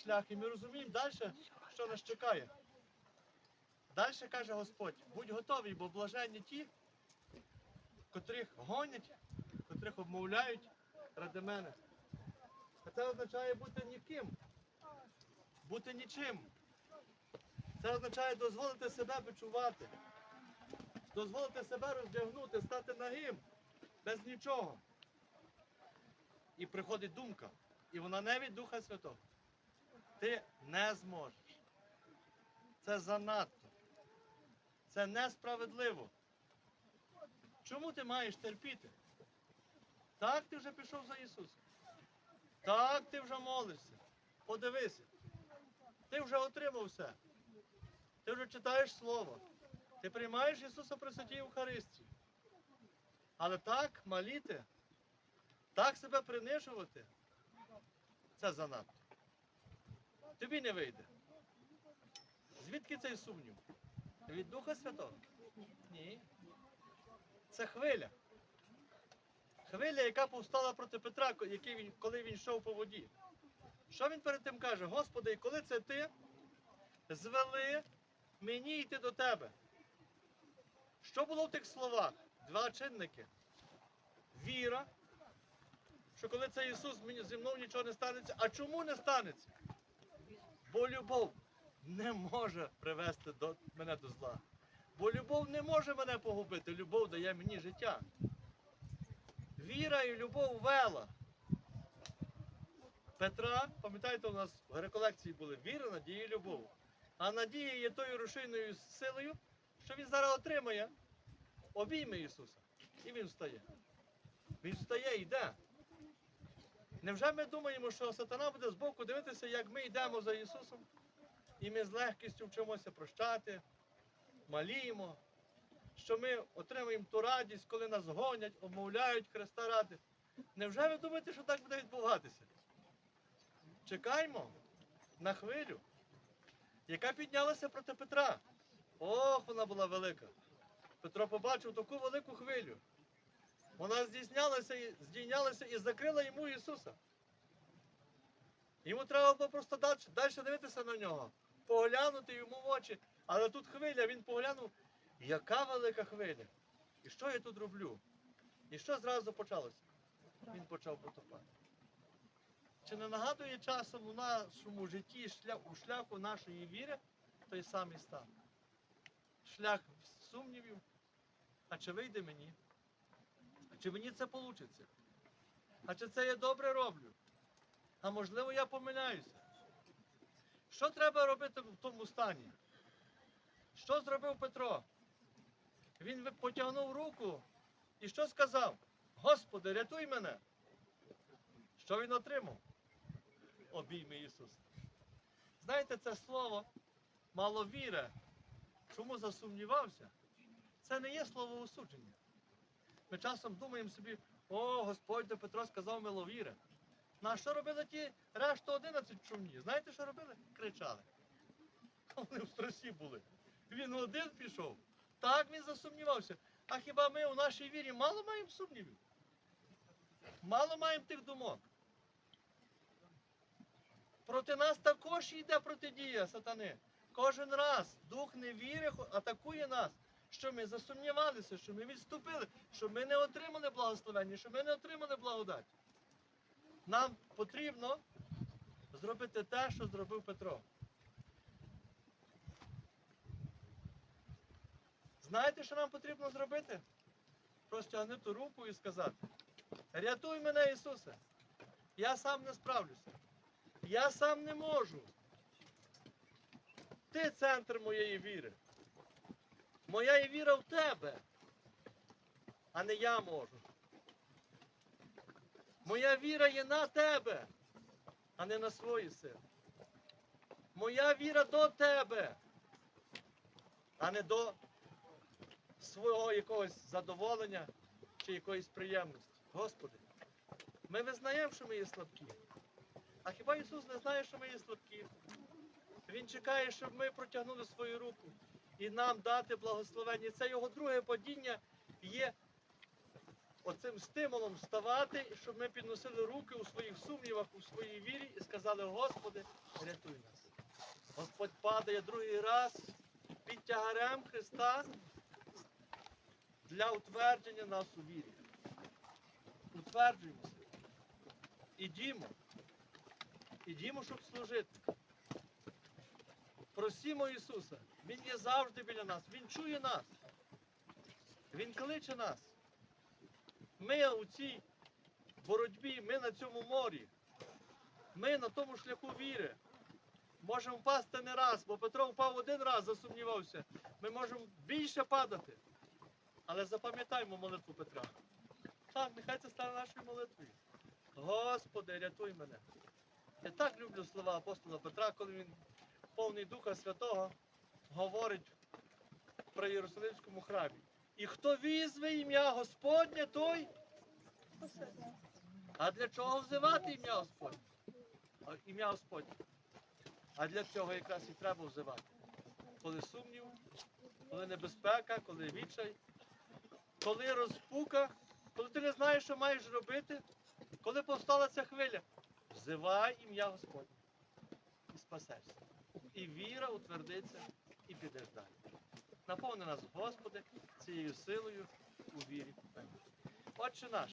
шлях, і ми розуміємо далі, що нас чекає. Далі каже Господь, будь готовий, бо блаженні ті, котрих гонять, котрих обмовляють ради мене. А це означає бути ніким, бути нічим. Це означає дозволити себе почувати, дозволити себе роздягнути, стати нагим, без нічого. І приходить думка, і вона не від Духа Святого. Ти не зможеш. Це занадто. Це несправедливо. Чому ти маєш терпіти? Так ти вже пішов за Ісусом. Так ти вже молишся. Подивися. Ти вже отримав все. Ти вже читаєш Слово. Ти приймаєш Ісуса при святій Євхаристії. Але так маліти, так себе принижувати, це занадто. Тобі не вийде. Звідки цей сумнів? Від Духа Святого? Ні. Це хвиля. Хвиля, яка повстала проти Петра, який він, коли він йшов по воді. Що він перед тим каже? Господи, коли це ти звели мені йти до тебе? Що було в тих словах? Два чинники. Віра, що коли це Ісус, зі мною нічого не станеться. А чому не станеться? Бо любов не може привести до, мене до зла. Бо любов не може мене погубити. Любов дає мені життя. Віра і любов вела. Петра, пам'ятаєте, у нас в реколекції були віра, надія і любов. А надія є тою рушійною силою, що він зараз отримає обійми Ісуса. І він встає. Він встає і йде. Невже ми думаємо, що сатана буде збоку дивитися, як ми йдемо за Ісусом, і ми з легкістю вчимося прощати, маліємо, що ми отримуємо ту радість, коли нас гонять, обмовляють Христа ради. Невже ви думаєте, що так буде відбуватися? Чекаймо на хвилю, яка піднялася проти Петра. Ох, вона була велика. Петро побачив таку велику хвилю. Вона здійснялася, здійнялася і закрила йому Ісуса. Йому треба було просто далі, далі дивитися на нього, поглянути йому в очі. Але тут хвиля, він поглянув, яка велика хвиля. І що я тут роблю? І що зразу почалося? Він почав потопати. Чи не нагадує часом у нашому житті у шляху нашої віри той самий стан? Шлях сумнівів. А чи вийде мені? Чи мені це вийде? А чи це я добре роблю? А можливо, я помиляюся. Що треба робити в тому стані? Що зробив Петро? Він потягнув руку і що сказав? Господи, рятуй мене. Що він отримав? Обійми Ісуса. Знаєте, це слово маловіре. Чому засумнівався? Це не є слово осудження. Ми часом думаємо собі, о, Господь де Петро сказав миловіре. Ну що робили ті решту 11 човні? Знаєте, що робили? Кричали. Вони в страсі були. Він один пішов. Так він засумнівався. А хіба ми у нашій вірі мало маємо сумнівів? Мало маємо тих думок. Проти нас також йде протидія сатани. Кожен раз дух невіри атакує нас, що ми засумнівалися, що ми відступили, що ми не отримали благословення, що ми не отримали благодать. Нам потрібно зробити те, що зробив Петро. Знаєте, що нам потрібно зробити? Простягнути руку і сказати: рятуй мене, Ісусе! Я сам не справлюся. Я сам не можу. Ти центр моєї віри. Моя є віра в тебе, а не я можу. Моя віра є на тебе, а не на свої сили. Моя віра до тебе, а не до свого якогось задоволення чи якоїсь приємності. Господи, ми визнаємо, що ми є слабкі. А хіба Ісус не знає, що ми є слабкі? Він чекає, щоб ми протягнули свою руку і нам дати благословення. Це його друге падіння є оцим стимулом вставати, щоб ми підносили руки у своїх сумнівах, у своїй вірі і сказали, Господи, рятуй нас. Господь падає другий раз під тягарем Христа для утвердження нас у вірі. Утверджуємося. Ідімо. Ідімо, щоб служити. Просімо Ісуса. Він є завжди біля нас. Він чує нас. Він кличе нас. Ми у цій боротьбі, ми на цьому морі. Ми на тому шляху віри. Можемо впасти не раз, бо Петро впав один раз, засумнівався. Ми можемо більше падати. Але запам'ятаймо молитву Петра. Так, нехай це стане нашою молитвою. Господи, рятуй мене. Я так люблю слова апостола Петра, коли він повний Духа Святого говорить про Єрусалимському храмі. І хто візве ім'я Господнє, той. А для чого взивати ім'я Господнє? Ім'я Господнє. А для цього якраз і треба взивати. Коли сумнів, коли небезпека, коли відчай, коли розпука, коли ти не знаєш, що маєш робити, коли повстала ця хвиля, взивай ім'я Господнє і спасешся. І віра утвердиться, і підеш далі. Наповни нас, Господи, цією силою у вірі. Отче наш.